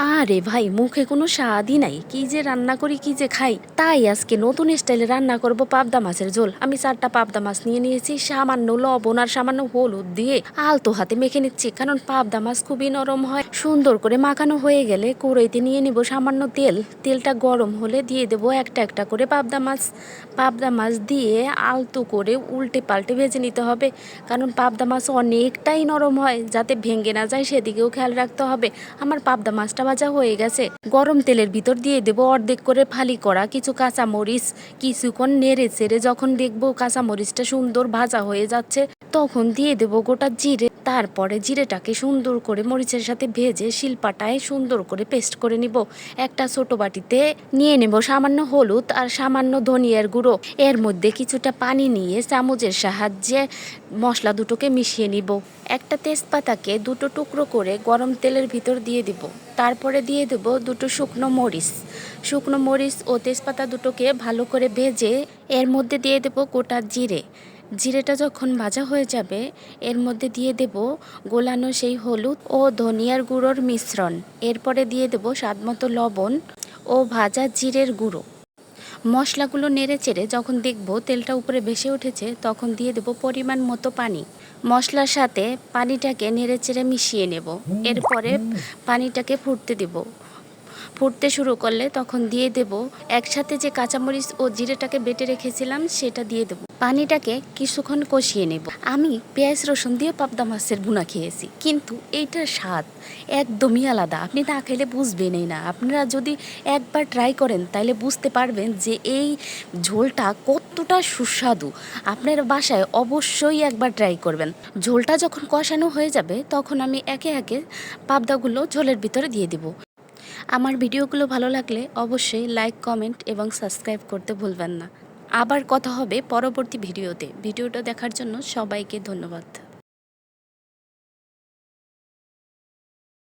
আরে ভাই, মুখে কোনো স্বাদই নাই। কি যে রান্না করি, কি যে খাই। তাই আজকে নতুন স্টাইলে রান্না করব পাবদা মাছের ঝোল। আমি চারটা পাবদা মাছ নিয়ে নিয়েছি, সামান্য লবণ আর সামান্য হলুদ দিয়ে আলতো হাতে মেখে নিচ্ছি, কারণ পাবদা মাছ খুবই নরম হয়। সুন্দর করে মাখানো হয়ে গেলে কড়াইতে নিয়ে নিব সামান্য তেল। তেলটা গরম হলে দিয়ে দেবো একটা একটা করে পাবদা মাছ। পাবদা মাছ দিয়ে আলতো করে উল্টে পাল্টে ভেজে নিতে হবে, কারণ পাবদা মাছ অনেকটাই নরম হয়। যাতে ভেঙে না যায়, সেদিকেও খেয়াল রাখতে হবে। আমার পাবদা মাছটা ভাজা হয়ে গেছে। গরম তেলের ভিতর দিয়ে দেব অর্ধেক করে ফালি করা কিছু কাঁচামরিচ। কিছুক্ষণ নেড়ে চেড়ে যখন দেখব কাঁচামরিচটা সুন্দর ভাজা হয়ে যাচ্ছে তখন দিয়ে দেবো গোটা জিরে। তারপরে জিরেটাকে সুন্দর করে মরিচের সাথে ভেজে শিলপাটায় সুন্দর করে পেস্ট করে নিব। একটা ছোট বাটিতে নিয়ে নেব সামান্য হলুদ আর সামান্য ধনিয়ার গুঁড়ো। এর মধ্যে কিছুটা পানি নিয়ে চামচের সাহায্যে মশলা দুটোকে মিশিয়ে নিব। একটা তেজপাতাকে দুটো টুকরো করে গরম তেলের ভিতর দিয়ে দিব। তারপরে দিয়ে দেব দুটো শুকনো মরিচ। শুকনো মরিচ ও তেজপাতা দুটোকে ভালো করে ভেজে এর মধ্যে দিয়ে দেব গোটা জিরে। জিরেটা যখন ভাজা হয়ে যাবে, এর মধ্যে দিয়ে দেব গোলানো সেই হলুদ ও ধনিয়ার গুঁড়োর মিশ্রণ। এরপরে দিয়ে দেব স্বাদমতো লবণ ও ভাজা জিরের গুঁড়ো। মশলাগুলো নেড়ে চেড়ে যখন দেখব তেলটা উপরে ভেসে উঠেছে, তখন দিয়ে দেব পরিমাণ মতো পানি। মশলার সাথে পানিটাকে নেড়ে চেড়ে মিশিয়ে নেব। এরপরে পানিটাকে ফুটতে দেব। ফুটতে শুরু করলে তখন দিয়ে দেব একসাথে যে কাঁচামরিচ ও জিরেটাকে বেটে রেখেছিলাম, সেটা দিয়ে দেব। পানিটাকে কিছুক্ষণ কষিয়ে নেব। আমি পেঁয়াজ, রসুন দিয়ে পাবদা মাছের বুনা খেয়েছি, কিন্তু এইটার স্বাদ একদমই আলাদা। আপনি না খেলে বুঝবেনই না। আপনারা যদি একবার ট্রাই করেন তাহলে বুঝতে পারবেন যে এই ঝোলটা কতটা সুস্বাদু। আপনার বাসায় অবশ্যই একবার ট্রাই করবেন। ঝোলটা যখন কষানো হয়ে যাবে, তখন আমি একে একে পাবদাগুলো ঝোলের ভিতরে দিয়ে দেব। আমার ভিডিওগুলো ভালো লাগলে অবশ্যই লাইক কমেন্ট এবং সাবস্ক্রাইব করতে ভুলবেন না। আবার কথা হবে পরবর্তী ভিডিওতে। ভিডিওটা দেখার জন্য সবাইকে ধন্যবাদ।